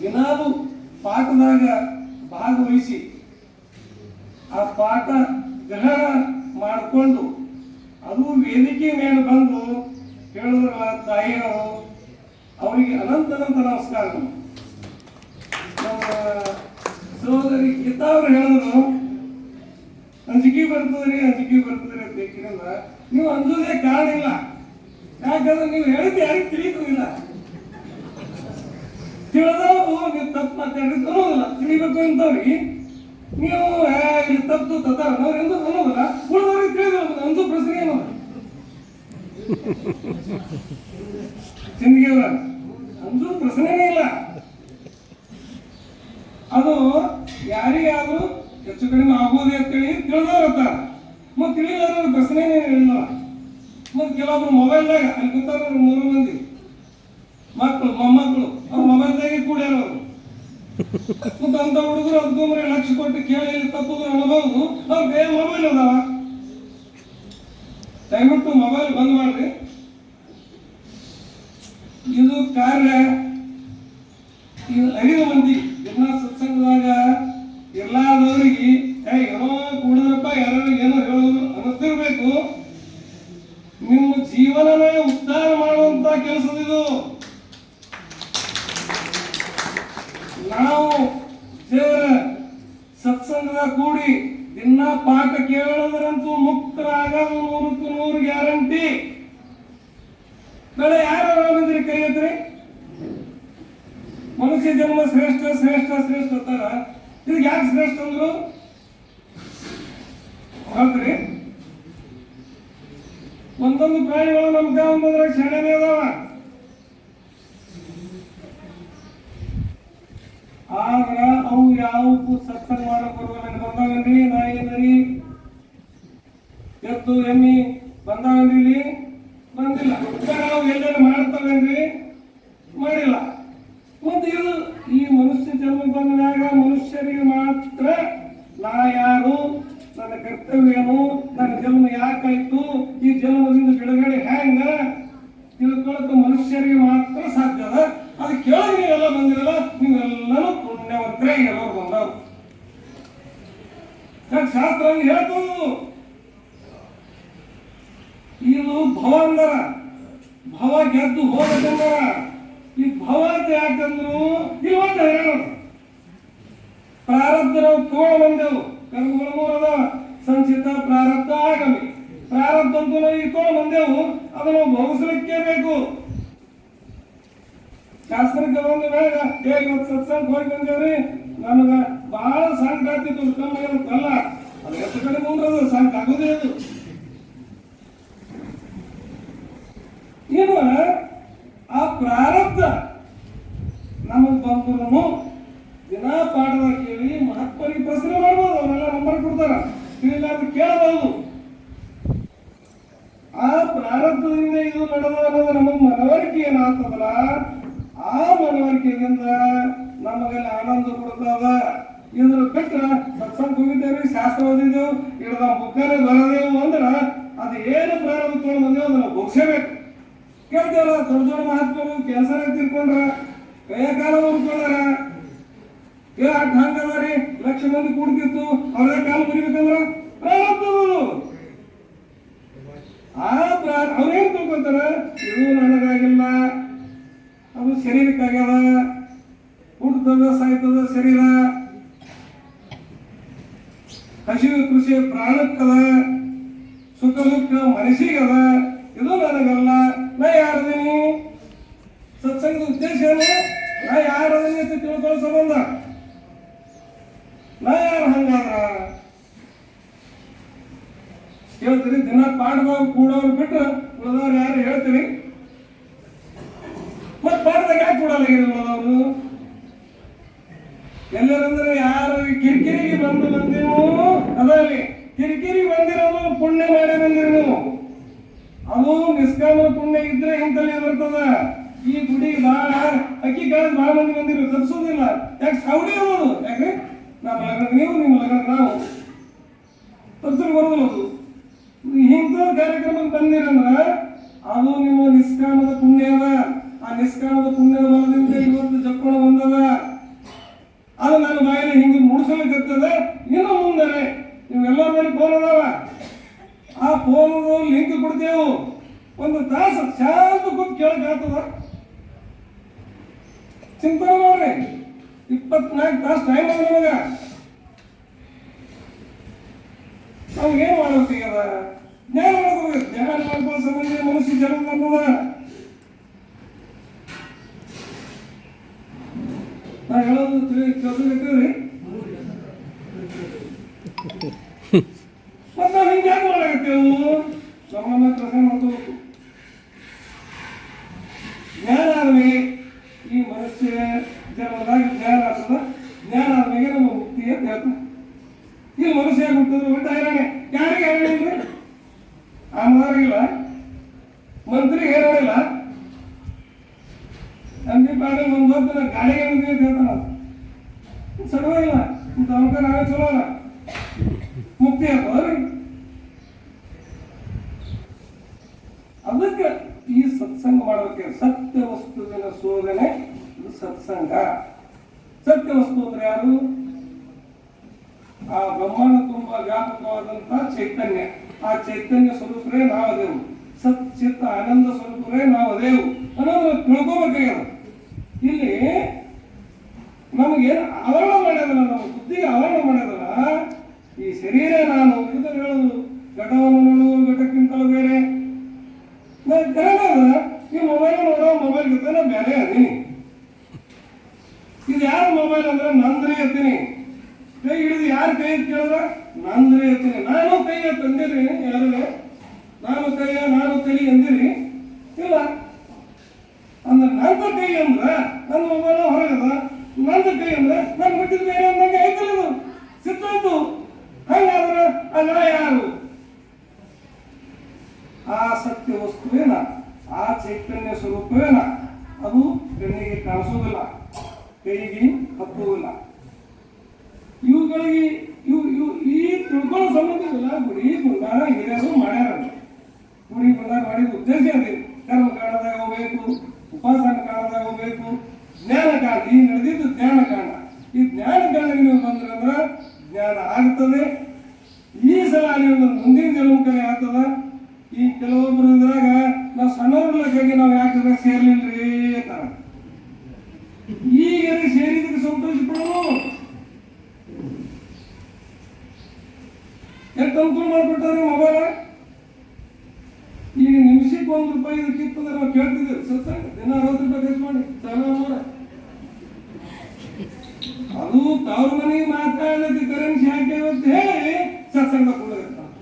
ದಿನಾಲು ಪಾಠದಾಗ ಭಾಗವಹಿಸಿ ಆ ಪಾಠ ಗ್ರಹಣ ಮಾಡಿಕೊಂಡು ಅದು ವೇದಿಕೆ ಮೇಲೆ ಬಂದು ಹೇಳಿದ್ರಲ್ಲ ತಾಯಿಯವರು ಅವರಿಗೆ ಅನಂತ ಅನಂತ ನಮಸ್ಕಾರಗಳು ಸಹೋದರಿ ಗೀತಾ ಅವರು ಹೇಳಿದ್ರು, ಅಂಜಿಕೆ ಬರ್ತದ್ರಿ ಅಂಜಿಕೆ ಬರ್ತದ್ರಿ ಅಂತ ಬೇಕಿರಲ್ಲ ನೀವು ಅಂಜೋದೇ ಕಾರಣ ಇಲ್ಲ. ಯಾಕಂದ್ರೆ ನೀವು ಹೇಳಿದ್ದು ಯಾರಿಗೆ ತಿಳಿದವರು ನೀವು ತಪ್ಪು ಮಾತಾಡಿದ್ದು ಅನ್ನೋದಿಲ್ಲ ತಿಳಿಬೇಕು ಅಂತವ್ರಿ ನೀವು ಇದು ತಪ್ಪು ತತ್ತ ಅನ್ನೋರು ಎಂದು ಅನ್ನೋದಿಲ್ಲ ಉಳಿದವ್ರಿಗೆ ತಿಳಿದ್ರು ಒಂದು ಪ್ರಶ್ನೆ ಏನು ಚಿಂದಿಗೆ ಅಂದು ಪ್ರಶ್ನೆನೇ ಇಲ್ಲ. ಅದು ಯಾರಿಗಾದ್ರೂ ಹೆಚ್ಚು ಕಡಿಮೆ ಆಗ್ಬೋದು ಅಂತೇಳಿ ತಿಳಿದವ್ರ ಮತ್ತೆ ತಿಳಿದಾರ ಪ್ರಶ್ನೆನೇ ಇಲ್ಲ. ಮತ್ತೆ ಕೆಲವೊಬ್ರು ಮೊಬೈಲ್ದಾಗ, ಅಲ್ಲಿ ಕೂತಾರ ಮೂರು ಮಂದಿ. ಮಕ್ಕಳು, ಮೊಮ್ಮಕ್ಕಳು, ಅವ್ರ ಮೊಬೈಲ್ದಾಗೆ ಕೂಡ್ಯಾರ ಅವರು ಅಂತ ಹುಡುಗರು ಅದಕ್ಕೊಂದ್ರೆ ಲಕ್ಷ ಕೊಟ್ಟು ಕೇಳಿ ತಪ್ಪು ತಪ್ಪುದು ಅನ್ಬೋದು ಅವ್ರ ಕೈ ಮೊಬೈಲ್ ಅದಾವ. ದಯವಿಟ್ಟು ಮೊಬೈಲ್ ಬಂದ್ ಮಾಡ್ರಿ ಇದು ಕಾರ್ಯ. ಇದು ಐದು ಮಂದಿ ಎಲ್ಲ ಸತ್ಸಂಗದಾಗ ಎಲ್ಲಾದವರಿಗೆ ಏ ಏನೋ ಕೂಡಿದ್ರಪ್ಪ ಯಾರು ಏನೋ ಹೇಳೋದು ಅನ್ನಿಸ್ತಿರ್ಬೇಕು ನಿಮ್ಮ ಜೀವನನೇ ಉದ್ಧಾರ ಮಾಡುವಂತ ಕೆಲಸದಿದು ನಾವು ದೇವರ ಸತ್ಸಂಗದ ಕೂಡಿ ದಿನ ಪಾಠ ಕೇಳೋದ್ರಂತೂ ಮುಕ್ತರಾಗ ನೂರಕ್ಕೂ ನೂರು ಗ್ಯಾರಂಟಿ. ನಾಳೆ ಯಾರು ಬಂದ್ರಿ ಕೈ ಎತ್ರಿ ಮನುಷ್ಯ ಜನ್ಮ ಶ್ರೇಷ್ಠ ಶ್ರೇಷ್ಠ ಶ್ರೇಷ್ಠ ಅಂತಾರ. ಇದಕ್ಕೆ ಯಾಕೆ ಶ್ರೇಷ್ಠ ಅಂದ್ರು? ಒಂದೊಂದು ಪ್ರಾಣಿಗಳು ನಮ್ಗೆ ಒಂದೊಂದ್ರಾಗ ಶರಣೆ ಅದಾವ. ಆದ್ರ ಅವು ಯಾವಕ್ಕೂ ಸತ್ಸಂಗ ಮಾಡಕ್ ಬರುವಲ್ಲ ಬಂದಾಗನ್ರಿ ನಾ ಏನ್ರಿ ಎತ್ತು ಎಮ್ಮಿ ಬಂದಾಗನ್ರಿ ಇಲ್ಲಿ ಬಂದಿಲ್ಲ ನಾವು ಎಲ್ಲರೂ ಮಾಡ್ತಾವೇನ್ರಿ ಮಾಡಿಲ್ಲ. ಮತ್ತೆ ಇದು ಈ ಮನುಷ್ಯ ಜನ್ಮ ಬಂದಾಗ ಮನುಷ್ಯರಿಗೆ ಮಾತ್ರ ನಾ ಯಾರು, ನನ್ನ ಕರ್ತವ್ಯ ಏನು, ನನ್ನ ಜನ್ಮ ಯಾಕಾಯ್ತು ಈ ಜನ್ಮದಿಂದ ಬಿಡುಗಡೆ ಹೆಂಗ ತಿಳ್ಕೊಳಕ ಮನುಷ್ಯರಿಗೆ ಮಾತ್ರ ಸಾಧ್ಯ ಅದ ಅದು ಕೇಳಿ ನೀವೆಲ್ಲ ಬಂದಿರಲ್ಲ ನೀವೆಲ್ಲರೂ ಪುಣ್ಯವಂತರೇ ಎಲ್ಲರೂ ಬಂದವರು ಯಾಕೆ ಶಾಸ್ತ್ರ ಹೇಳ್ತು ಇದು ಭವ ಅಂದರ. ಭವ ಗೆದ್ದು ಹೋಗಬೇಕಂದರ ಈ ಭವ ಅಂತ ಯಾಕಂದ್ರು ಇಲ್ಲಿ ಒಂದು ಹೇಳೋದು. ಪ್ರಾರಬ್ಧ ನಾವು ತಗೊಂಡು ಬಂದೆವು ಕರ್ಮಗಳು ಸಂಚಿತ ಪ್ರಾರಬ್ಧ ಆಗಮಿ ಪ್ರಾರಬ್ಧ ಅಂತೂ ನಾವು ಇಟ್ಕೊಂಡು ಬಂದೆವು. ಅದು ನಾವು ಭೋಗಿಸ್ಲಿಕ್ಕೆ ಬೇಕು. ಶಾಸ್ತ್ರಕ್ಕೆ ಬಂದ ಮೇಲೆ ಇವತ್ತು ಸತ್ಸಂಗ ಹೋಗಿ ಬಂದೇವ್ರಿ. ನಮಗ ಬಹಳ ಸಂಕಟ ಆಗ್ತಿತ್ತು ಕಮ್ಮ ಅಲ್ಲ ಅದು ಎಷ್ಟು ಕಡೆ ಮುಂದ್ರದು ಆಗುದೇ ಇನ್ನು ಆ ಪ್ರಾರಬ್ಧ ನಮಗೆ ಬಂದ್ರು ದಿನ ಪಾಠದಾಗ ಕೇಳಿ ಮಹಾತ್ಮರಿಗೆ ಪ್ರಶ್ನೆ ಮಾಡ್ಬೋದು. ಅವರೆಲ್ಲ ನಂಬರ್ ಕೊಡ್ತಾರ. ತಿಳಿಲಾರ್ದು ಕೇಳಬಹುದು ಆ ಪ್ರಾರಬ್ಧದಿಂದ ಇದು ನಡೆದ ಅನ್ನೋದು ನಮಗ್ ಮನವರಿಕೆ ಏನಾಗ್ತದಲ್ಲ, ಆ ಮನವರಿಕೆಯಿಂದ ನಮಗೆಲ್ಲ ಆನಂದ ಕೊಡ್ತದ ಇದ್ರ ಬಿಟ್ಟ ಓದಿದ್ದೆವು ಇಡದ ಬುಕ್ಕನೆ ಬರದೇವು ಅಂದ್ರ ಅದು ಏನು ಪ್ರಾರಂಭ ತಗೊಂಡು ಬಂದೇವು ಅದನ್ನ ಮುಗಿಸಬೇಕು ಕೇಳ್ತೇವಲ್ಲ, ದೊಡ್ಡ ದೊಡ್ಡ ಮಹಾತ್ಮರು ಕೆಲಸ ತಿಳ್ಕೊಂಡ್ರ ಕೈಯ ಕಾಲ ಉಳ್ಕೊಂಡಾರ ಏ ಅಟ್ ಹಂಗದಾರಿ ಲಕ್ಷ ಮಂದಿ ಕೂಡ್ತಿತ್ತು ಅವ್ರ ಕಾಲ ಮುರಿಬೇಕಂದ್ರ ಪ್ರಾರಬ್ಧದದು ಆ ಪ್ರಾ- ಅವ್ರೇನ್ ತಿಳ್ಕೊಂತಾರ? ಇದು ನನಗಾಗಿಲ್ಲ. ಅದು ಶರೀರಕ್ಕಾಗ್ಯದ. ಹುಟ್ಟದ ಸಾಯ್ತದ ಶರೀರ. ಹಸಿವು ಕೃಷಿ ಪ್ರಾಣಕ್ಕದ, ಸುಖ ದುಃಖ ಮನಸ್ಸಿಗದ, ಇದು ನನಗಲ್ಲ, ನಾ ಯಾರದೀನಿ ಸತ್ಸಂಗದ ಉದ್ದೇಶ ಏನು? ನಾ ಯಾರದೀನಿ ಅಂತ ತಿಳ್ಕೊಳ್ಳೋ ಸಂಬಂಧ? ನಾ ಯಾರು ಹಂಗಾದ್ರ? ಹೇಳ್ತೀರಿ ದಿನ ಪಾಠದಾಗ ಕೂಡೋರು ಬಿಟ್ಟು ಉಳಿದವ್ರು ಯಾರು ಹೇಳ್ತೀರಿ ಮತ್ತೆ ಪಾಠದಾಗ ಯಾಕೆ ಕೂಡಲ್ಲ ಉಳಿದವರು ಎಲ್ಲರಂದ್ರೆ ಯಾರು? ಕಿರಿಕಿರಿಗೆ ಬಂದು ಬಂದಿರೋ. ಅದಲ್ಲಿ ಕಿರಿಕಿರಿ ಬಂದಿರೋದು ಪುಣ್ಯ ಮಾಡಿ ಬಂದಿರಿ ನೀವು ಅದು ನಿಷ್ಕಾಮ ಪುಣ್ಯ ಇದ್ರೆ ಇಂತಲ್ಲಿ ಬರ್ತದ. ಈ ಗುಡಿ ಬಾಳ, ಅಕ್ಕಿ ಕಾಳು ಬಾಳ ಮಂದಿ ಬಂದಿರು, ತಪ್ಸೋದಿಲ್ಲ. ಯಾಕೆ ಸೌಡಿ ಅನ್ನೋದು ಯಾಕ್ರಿ? ನಮ್ಮ ಲಗ್ನ ನೀವು ನಿಮ್ಮ ಲಗ್ನ ನಾವು. ತಪ್ಸಲು ಬರೋದಿಲ್ಲ ಅದು. ಇಂಥ ಕಾರ್ಯಕ್ರಮಕ್ಕೆ ಬಂದಿರಂದ್ರ ಅದು ನಿಮ್ಮ ನಿಷ್ಕಾಮದ ಪುಣ್ಯ ಅದ. ಆ ನಿಷ್ಕಾಮದ ಪುಣ್ಯದ ಬಲದಿಂದ ಇವತ್ತು ಮೇಲೆ ಫೋನ್ ಅದಾವ ಆ ಫೋನ್ ಲಿಂಕ್ ಕೊಡ್ತೇವು. ಒಂದು ತಾಸು ಶಾಂತ ಕೂತ್ ಕೇಳಕ್ಕಾಗ್ತದ ಚಿಂತನೆ ಮಾಡ್ರಿ. ಇಪ್ಪತ್ನಾಲ್ಕು ತಾಸು ಟೈಮ್ ಅದ ನಮಗ. ನಮ್ಗೇನು ಮಾಡ್ಬೇಕೀಗದ ಜ್ಞಾನ ಮಾಡ್ಕೋಬೇಕು. ಜ್ಞಾನ ಮಾಡ್ಕೋ ಸಂಬಂಧ ಮನುಷ್ಯ ಜನ್ಮ ಬರ್ತದ ನಾ ಹೇಳೋದು ತಿಳಿ ಹಿಂಗೆ ಮಾಡ್ಕೋಬೇಕು ಜ್ಞಾನ ಆದ್ಮೇಲೆ ಈ ಮನುಷ್ಯ ಜನರಾಗಿ ಜ್ಞಾನ ಆಗ್ತದ? ಜ್ಞಾನ ಆದ್ಮೇಲೆ ಮುಕ್ತಿ ಅಂತ ಹೇಳ್ತಾನೆ ಈ ಮನುಷ್ಯ ಹುಟ್ಟಿದ್ರು ಒಟ್ಟು ಹೈರಾಣೆ. ಯಾರಿಗೆ ಹೈರಾಣೆ ಅಂದ್ರೆ? ಆಮದಾರಿಗಿಲ್ಲ ಮಂತ್ರಿಗೆ ಹೈರಾಣಿಲ್ಲ ಅಂಬಿ ಪಾಟೀಲ್ ಒಂದು ಹೊತ್ತು ಅಂತ ಹೇಳ್ತಾನ. ಇಲ್ಲ. ಅಂತ ನಾವೇ ಚಲೋ ಅಲ್ಲ. ಮುಕ್ತಿ ಅದಕ್ಕೆ ಈ ಸತ್ಸಂಗ ಮಾಡಬೇಕು ಸತ್ಯ ವಸ್ತುವಿನ ಶೋಧನೆ ಇದು ಸತ್ಸಂಗ. ಸತ್ಯ ವಸ್ತು ಅಂದ್ರೆ ಯಾರು? ಆ ಬ್ರಹ್ಮಾಂಡ ತುಂಬಾ ವ್ಯಾಪಕವಾದಂತಹ ಚೈತನ್ಯ. ಆ ಚೈತನ್ಯ ಸ್ವರೂಪರೇ ನಾವದೇವು ಸತ್ ಚಿತ್ತ ಆನಂದ ಸ್ವರೂಪರೇ ನಾವದೇವು ಅನ್ನೋದನ್ನ ತಿಳ್ಕೋಬೇಕಾಗ್ಯದ. ಇಲ್ಲಿ ನಮಗೇನು ಆವರಣ ಮಾಡ್ಯದಲ್ಲ ನಮ್ಮ ಬುದ್ಧಿಗೆ ಆವರಣ ಮಾಡ್ಯದಲ್ಲ ಈ ಶರೀರ ನಾನು ಇದು ಹೇಳೋದು? ಘಟವನ್ನು ನೋಡುವ ಘಟಕ್ಕಿಂತಲೂ ಬೇರೆ. ನಾನು ಮೊಬೈಲ್ ಬೇರೆ ಅದೀನಿ. ಇದು ಯಾರ ಮೊಬೈಲ್ ಅಂದ್ರೆ ನಂದ್ರಿ ಎತ್ತೀನಿ. ಕೈ ಹಿಡಿದು ಯಾರು ಕೈ ಕೇಳಿದ್ರ ನಂದ್ರಿ ಎತ್ತೀನಿ. ನಾನು ಕೈ ತಂದಿರಿ ಯಾರು ನಾನು ಕೈಯ, ನಾನು ಕೈ ಅಂದಿರಿ ಇಲ್ಲ. ಅಂದ್ರೆ ನಂದ ಕೈ ಅಂದ್ರ ನನ್ನ ಮೊಬೈಲ್ ಹೊರಗದ ನಂದ ಕೈ ಅಂದ್ರೆ ನನ್ನ ಬಿಟ್ಟಿದ್ ಬೇರೆ ಅಂದಂಗೆ ಐತಲ್ಲ ಅದು. ಸಿದ್ಧಾಯ್ತು ಹಂಗಾದ್ರೆ ಅಲ್ಲ ಯಾರು ಆ ಸತ್ಯ ವಸ್ತುವೇನ ಆ ಚೈತನ್ಯ ಸ್ವರೂಪವೇನ ಅದು ಕಣ್ಣಿಗೆ ಕಾಣಿಸೋದಿಲ್ಲ, ಕೈಗೆ ಹತ್ತುವುದಿಲ್ಲ. ಇವುಗಳಿಗೆ ಇವು ಇವು ಈ ತಿಳ್ಕೊಳ್ಳೋ ಸಂಬಂಧವಿಲ್ಲ ಗುಡಿ ಗುಂಡಾರ ಹಿರಿಯರು ಮಾಡ್ಯಾರ ಗುಡಿ ಗುಂಡಾರ ಮಾಡಿದ ಉದ್ದೇಶ ಅದೇ. ಕರ್ಮ ಕಾಣದಾಗ ಹೋಗ್ಬೇಕು, ಉಪಾಸನ ಕಾಣದಾಗ ಹೋಗ್ಬೇಕು, ಜ್ಞಾನ ಕಾಣ ಈ ನಡೆದಿದ್ದು ಜ್ಞಾನ ಕಾಣ ಈ ಜ್ಞಾನ ಕಾಣಿಗೆ ನೀವು ಬಂದ್ರಂದ್ರೆ ಜ್ಞಾನ ಆಗ್ತದೆ. ಈ ಸಲ ನೀವು ಮುಂದಿನ ಜನ್ಮಕರೆ ಆಗ್ತದ. ಈ ಕೆಲವೊಬ್ಬರು ಇದ್ರಾಗ ನಾವು ಸಣ್ಣವ್ರಲ್ಲಾಗಿ ನಾವು ಯಾಕೆ ಸೇರ್ಲಿಲ್ರಿ ಅಂತಾರ ಈಗ ಸೇರಿದ್ರೆ ಸಂತೋಷ ಪಡೋದು ಎಷ್ಟು ಅನುಕೂಲ ಮಾಡ್ಬಿಟ್ಟಾರೆ ಮೊಬೈಲ್? ಈಗ ನಿಮಿಷಕ್ಕೆ ಒಂದು ರೂಪಾಯಿ ಇದಕ್ಕಿತ್ತು ಅಂದ್ರೆ ನಾವು ಕೇಳ್ತಿದ್ದೇವೆ. ಸತ್ಸಂಗ ದಿನ ಅರವತ್ತು ರೂಪಾಯಿ ಖರ್ಚು ಮಾಡಿ. ಸಾವಿರ ಅದು ತವ್ರ ಮನೆಗೆ ಮಾತಾಡೋದಕ್ಕೆ ಕರೆನ್ಸಿ ಹಾಕಿ ಹೇಳಿ ಸತ್ಸಂಗ ಕೊಡೋದಿರ್ತಾನೆ